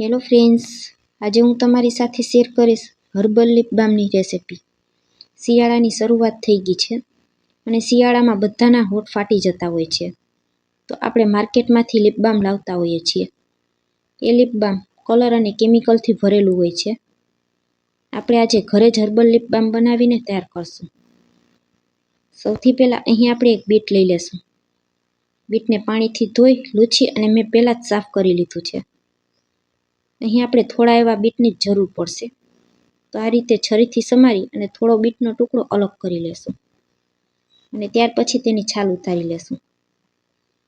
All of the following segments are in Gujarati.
હેલો ફ્રેન્ડ્સ આજે હું તમારી સાથે શેર કરીશ હર્બલ લિપ બામની રેસિપી શિયાળાની શરૂઆત થઈ ગઈ છે અને શિયાળામાં બધાના હોઠ ફાટી જતા હોય છે. તો આપણે માર્કેટમાંથી લિપ બામ લાવતા હોઈએ છીએ. એ લિપ બામ કલર અને કેમિકલથી ભરેલું હોય છે. આપણે આજે ઘરે જ હર્બલ લિપ બામ બનાવીને તૈયાર કરશું. સૌથી પહેલાં અહીં આપણે એક બીટ લઈ લેશું. બીટને પાણીથી ધોઈ, લૂછી અને મેં પહેલાં જ સાફ કરી લીધું છે. અહીં આપણે થોડા એવા બીટની જ જરૂર પડશે. તો આ રીતે છરીથી સમારી અને થોડો બીટનો ટુકડો અલગ કરી લેશું. અને ત્યાર પછી તેની છાલ ઉતારી લેશું.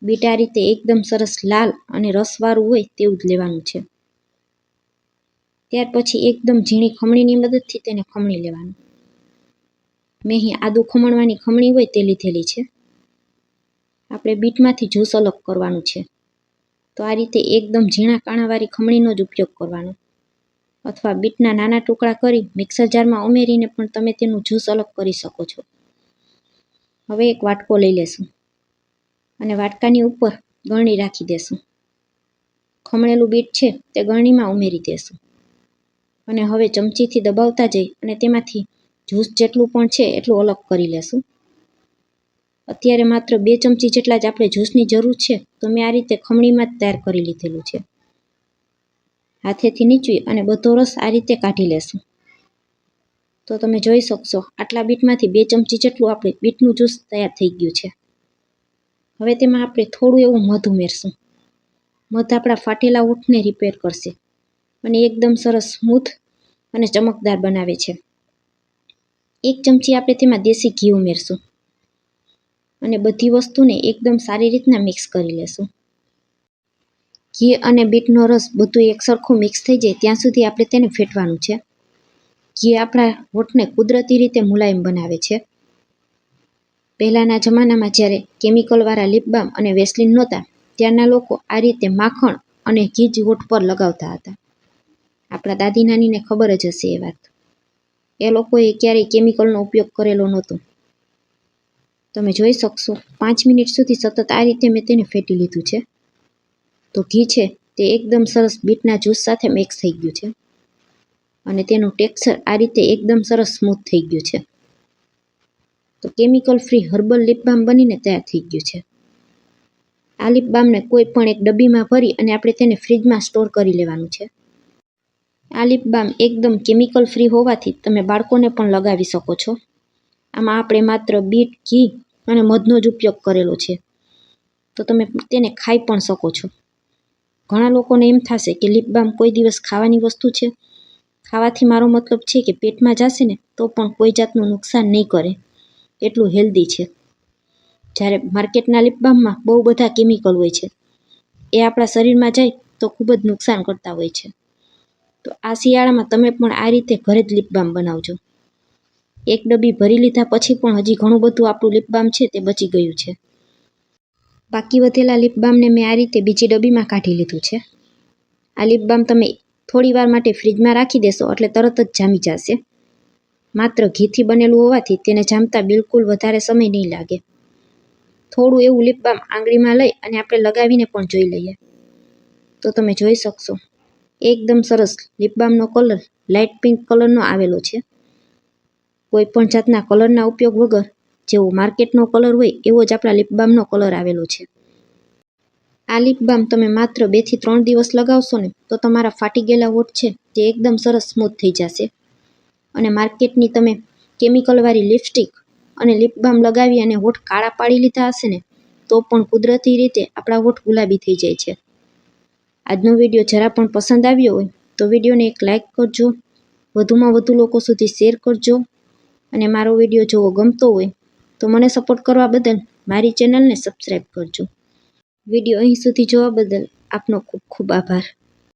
બીટ આ રીતે એકદમ સરસ લાલ અને રસવાળું હોય તેવું જ લેવાનું છે. ત્યાર પછી એકદમ ઝીણી ખમણીની મદદથી તેને ખમણી લેવાનું. મેં અહીં આદુ ખમણવાની ખમણી હોય તે લીધેલી છે. આપણે બીટમાંથી જ્યુસ અલગ કરવાનું છે. તો આ રીતે એકદમ ઝીણા કાણાવાળી ખમણીનો જ ઉપયોગ કરવાનો. અથવા બીટના નાના ટુકડા કરી મિક્સર જારમાં ઉમેરીને પણ તમે તેનું જ્યુસ અલગ કરી શકો છો. હવે એક વાટકો લઈ લેશું. અને વાટકાની ઉપર ગળણી રાખી દેશું. ખમણેલું બીટ છે તે ગળણીમાં ઉમેરી દેશું. અને હવે ચમચીથી દબાવતા જઈ અને તેમાંથી જ્યુસ જેટલું પણ છે એટલું અલગ કરી લેશું. અત્યારે માત્ર બે ચમચી જેટલા જ આપણે જ્યુસની જરૂર છે, તો મેં આ રીતે ખમણીમાં જ તૈયાર કરી લીધેલું છે. હાથેથી નીચવી અને બધો રસ આ રીતે કાઢી લેશું. તો તમે જોઈ શકશો, આટલા બીટમાંથી બે ચમચી જેટલું આપણે બીટનું જ્યુસ તૈયાર થઈ ગયું છે. હવે તેમાં આપણે થોડું એવું મધ ઉમેરશું. મધ આપણા ફાટેલા ઊંટને રિપેર કરશે અને એકદમ સરસ સ્મૂથ અને ચમકદાર બનાવે છે. એક ચમચી આપણે તેમાં દેશી ઘી ઉમેરશું. અને બધી વસ્તુને એકદમ સારી રીતના મિક્સ કરી લેશું. ઘી અને બીટનો રસ બધું એકસરખું મિક્સ થઈ જાય ત્યાં સુધી આપણે તેને ફેટવાનું છે. ઘી આપણા હોઠને કુદરતી રીતે મુલાયમ બનાવે છે. પહેલાંના જમાનામાં જ્યારે કેમિકલવાળા લીપબામ અને વેસ્લિન નહોતા ત્યારના લોકો આ રીતે માખણ અને ઘી જ હોઠ પર લગાવતા હતા. આપણા દાદી નાનીને ખબર જ હશે એ વાત. એ લોકોએ ક્યારેય કેમિકલનો ઉપયોગ કરેલો નહોતો. તમે જોઈ શકશો, પાંચ મિનિટ સુધી સતત આ રીતે મેં તેને ફેટી લીધું છે. તો ઘી છે તે એકદમ સરસ બીટના જ્યુસ સાથે મિક્સ થઈ ગયું છે. અને તેનું ટેક્સચર આ રીતે એકદમ સરસ સ્મૂથ થઈ ગયું છે. તો chemical free herbal lip balm બનીને તૈયાર થઈ ગયું છે. આ લિપ બામને કોઈ પણ એક ડબ્બીમાં ભરી અને આપણે તેને ફ્રીજમાં સ્ટોર કરી લેવાનું છે. આ લિપ બામ એકદમ કેમિકલ ફ્રી હોવાથી તમે બાળકોને પણ લગાવી શકો છો. આમાં આપણે માત્ર બીટ, ઘી અને મધનો જ ઉપયોગ કરેલો છે. તો તમે તેને ખાઈ પણ શકો છો. ઘણા લોકોને એમ થશે કે લિપ બામ કોઈ દિવસ ખાવાની વસ્તુ છે. ખાવાથી મારો મતલબ છે કે પેટમાં જશે ને તો પણ કોઈ જાતનું નુકસાન નહીં કરે. એટલું હેલ્ધી છે. જ્યારે માર્કેટના લીપબામમાં બહુ બધા કેમિકલ હોય છે. એ આપણા શરીરમાં જાય તો ખૂબ જ નુકસાન કરતા હોય છે. તો આ શિયાળામાં તમે પણ આ રીતે ઘરે જ લીપબામ બનાવજો. એક ડબ્બી ભરી લીધા પછી પણ હજી ઘણું બધું આપણું લીપબામ છે તે બચી ગયું છે. બાકી વધેલા લીપબામને મેં આ રીતે બીજી ડબ્બીમાં કાઢી લીધું છે. આ લીપબામ તમે થોડી વાર માટે ફ્રીજમાં રાખી દેશો એટલે તરત જ જામી જશે. માત્ર ઘીથી બનેલું હોવાથી તેને જામતા બિલકુલ વધારે સમય નહીં લાગે. થોડું એવું લીપબામ આંગળીમાં લઈ અને આપણે લગાવીને પણ જોઈ લઈએ. તો તમે જોઈ શકશો. એકદમ સરસ લીપબામનો કલર લાઇટ પિંક કલરનો આવેલો છે. કોઈ પણ જાતના કલરના ઉપયોગ વગર જેવો માર્કેટનો કલર હોય એવો જ આપણા લિપબામનો કલર આવેલો છે. આ લિપબામ તમે માત્ર બેથી ત્રણ દિવસ લગાવશો ને તો તમારા ફાટી ગયેલા હોઠ છે તે એકદમ સરસ સ્મૂથ થઈ જશે. અને માર્કેટની તમે કેમિકલવાળી લિપસ્ટિક અને લિપબામ લગાવી અને હોઠ કાળા પાડી લીધા હશે ને તો પણ કુદરતી રીતે આપણા હોઠ ગુલાબી થઈ જાય છે. આજનો વીડિયો જરા પણ પસંદ આવ્યો હોય તો વિડીયોને એક લાઇક કરજો. વધુમાં વધુ લોકો સુધી શેર કરજો. અને મારો વીડિયો જોવો ગમતો હોય, તો મને સપોર્ટ કરવા બદલ મારી ચેનલને સબસ્ક્રાઈબ કરજો. વીડિયો અહીં સુધી જોવા બદલ આપનો ખૂબ ખૂબ આભાર.